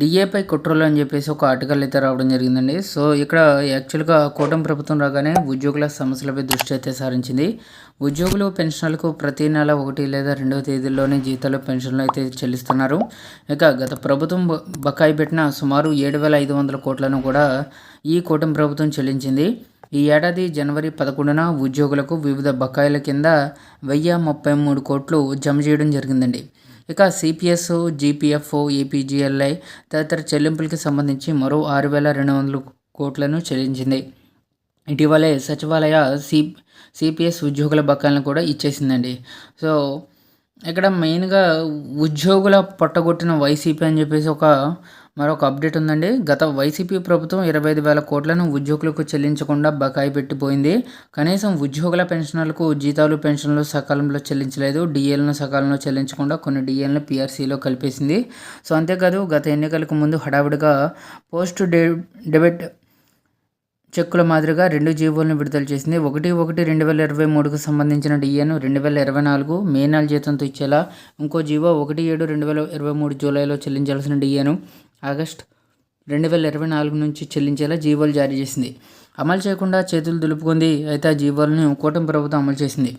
డిఏపై కుట్రలు అని చెప్పేసి ఒక ఆర్టికల్ అయితే రావడం జరిగిందండి. సో ఇక్కడ యాక్చువల్గా కూటమి ప్రభుత్వం రాగానే ఉద్యోగుల సమస్యలపై దృష్టి అయితే సారించింది. ఉద్యోగులు పెన్షన్లకు ప్రతి నెల ఒకటి లేదా రెండవ తేదీల్లోనే జీతాలు పెన్షన్లు అయితే చెల్లిస్తున్నారు. ఇక గత ప్రభుత్వం బకాయి పెట్టిన సుమారు ఏడు వేల ఐదు వందల కోట్లను కూడా ఈ కూటమి ప్రభుత్వం చెల్లించింది. ఈ ఏడాది జనవరి పదకొండున ఉద్యోగులకు వివిధ బకాయిల కింద వెయ్యి ముప్పై మూడు కోట్లు జమ చేయడం జరిగిందండి. ఇక సిపిఎస్ జీపీఎఫ్ ఏపీజీఎల్ఐ తదితర చెల్లింపులకు సంబంధించి మరో ఆరు వేల రెండు వందల కోట్లను చెల్లించింది. ఇటీవలే సచివాలయ సి సిపిఎస్ ఉద్యోగుల బకాలను కూడా ఇచ్చేసిందండి. సో ఇక్కడ మెయిన్గా ఉద్యోగుల పట్టగొట్టిన వైసీపీ అని చెప్పేసి ఒక మరొక అప్డేట్ ఉందండి. గత వైసీపీ ప్రభుత్వం ఇరవై ఐదు వేల కోట్లను ఉద్యోగులకు చెల్లించకుండా బకాయి పెట్టిపోయింది. కనీసం ఉద్యోగుల పెన్షన్లకు జీతాలు పెన్షన్లు సకాలంలో చెల్లించలేదు. డిఏలను సకాలంలో చెల్లించకుండా కొన్ని డిఏలను పిఆర్సీలో కలిపేసింది. సో అంతేకాదు గత ఎన్నికలకు ముందు హడావిడిగా పోస్ట్ డే డెబిట్ చెక్కుల మాదిరిగా రెండు జీవోలను విడుదల చేసింది. ఒకటి ఒకటి రెండు వేల ఇరవై మూడుకు సంబంధించిన డిఏను రెండు వేల ఇరవై నాలుగు మే నెల జీతంతో ఇచ్చేలా ఇంకో జీవో ఒకటి ఏడు రెండు వేల ఇరవై మూడు జూలైలో చెల్లించాల్సిన డిఏను ఆగస్ట్ రెండు వేల ఇరవై నాలుగు నుంచి చెల్లించేలా జీవోలు జారీ చేసింది. అమలు చేయకుండా చేతులు దులుపుకుంది అయితే ఆ జీవోలను కూటమి ప్రభుత్వం అమలు చేసింది.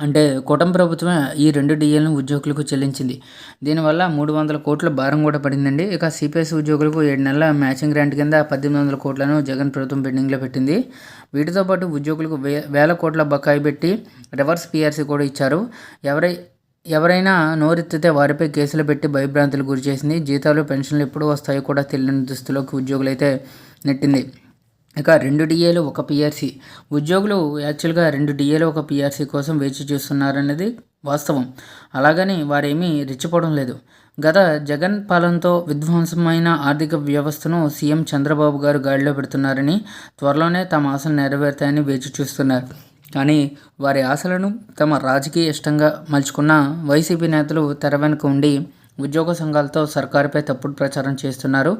అంటే కూటమి ప్రభుత్వమే ఈ రెండు డిఎల్ను ఉద్యోగులకు చెల్లించింది. దీనివల్ల మూడు వందల కోట్ల భారం కూడా పడిందండి. ఇక సిపిఎస్ ఉద్యోగులకు ఏడు నెలల మ్యాచింగ్ గ్రాంట్ కింద పద్దెనిమిది వందల కోట్లను జగన్ ప్రభుత్వం పెండింగ్లో పెట్టింది. వీటితో పాటు ఉద్యోగులకు వే వేల కోట్ల బకాయి పెట్టి రివర్స్ పిఆర్సీ కూడా ఇచ్చారు. ఎవరై ఎవరైనా నోరెత్తితే వారిపై కేసులు పెట్టి భయభ్రాంతులు గురి చేసింది. జీతాలు పెన్షన్లు ఎప్పుడు వస్తాయో కూడా తెలియని దుస్తులోకి ఉద్యోగులైతే నెట్టింది. ఇక రెండు డిఏలు ఒక పిఆర్సీ. ఉద్యోగులు యాక్చువల్గా రెండు డిఏలు ఒక పిఆర్సీ కోసం వేచి చూస్తున్నారనేది వాస్తవం. అలాగని వారేమీ రెచ్చిపోవడం లేదు. గత జగన్ పాలనతో విధ్వంసమైన ఆర్థిక వ్యవస్థను సీఎం చంద్రబాబు గారు గాడిలో పెడుతున్నారని త్వరలోనే తమ ఆశలు నెరవేరుతాయని వేచి చూస్తున్నారు. కానీ వారి ఆశలను తమ రాజకీయ ఇష్టంగా మలుచుకున్న వైసీపీ నేతలు తెర వెనుక ఉండి ఉద్యోగ సంఘాలతో సర్కారుపై తప్పుడు ప్రచారం చేస్తున్నారు.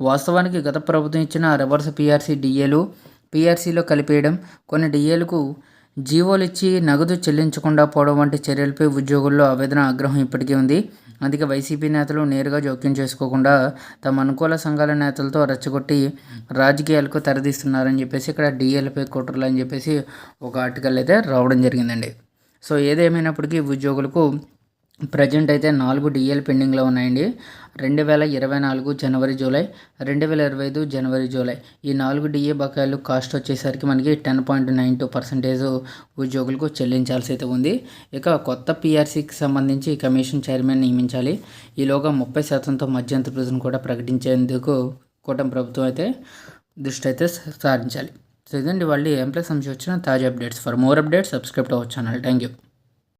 వాస్తవానికి గత ప్రభుత్వం ఇచ్చిన రివర్స్ పీఆర్సీ డిఏలు పీఆర్సీలో కలిపేయడం కొన్ని డిఏలకు జీవోలు ఇచ్చి నగదు చెల్లించకుండా పోవడం వంటి చర్యలపై ఉద్యోగుల్లో ఆవేదన ఆగ్రహం ఇప్పటికీ ఉంది. అందుకే వైసీపీ నేతలు నేరుగా జోక్యం చేసుకోకుండా తమ అనుకూల సంఘాల నేతలతో రెచ్చగొట్టి రాజకీయాలకు తెరదీస్తున్నారని చెప్పేసి ఇక్కడ డిఎల్పై కుట్రలు అని చెప్పేసి ఒక ఆర్టికల్ అయితే రావడం జరిగిందండి. సో ఏదేమైనప్పటికీ ఉద్యోగులకు ప్రజెంట్ అయితే నాలుగు డిఎల్ పెండింగ్లో ఉన్నాయండి. రెండు వేల ఇరవై నాలుగు జనవరి జూలై రెండు వేల ఇరవై ఐదు జనవరి జూలై. ఈ నాలుగు డిఏ బకాయిలు కాస్ట్ వచ్చేసరికి మనకి ten point nine two percentage ఉద్యోగులకు చెల్లించాల్సి అయితే ఉంది. ఇక కొత్త పిఆర్సీకి సంబంధించి కమిషన్ చైర్మన్ నియమించాలి. ఈలోగా ముప్పై శాతంతో మధ్యంతర ప్రజను కూడా ప్రకటించేందుకు కూటమి ప్రభుత్వం అయితే దృష్టి అయితే సాధించాలి సో ఇదండి వాళ్ళు ఎంప్లాయ్ సంబంధించి వచ్చిన తాజా updates. For more updates subscribe అవ్వచ్చు ఛానల్. Thank you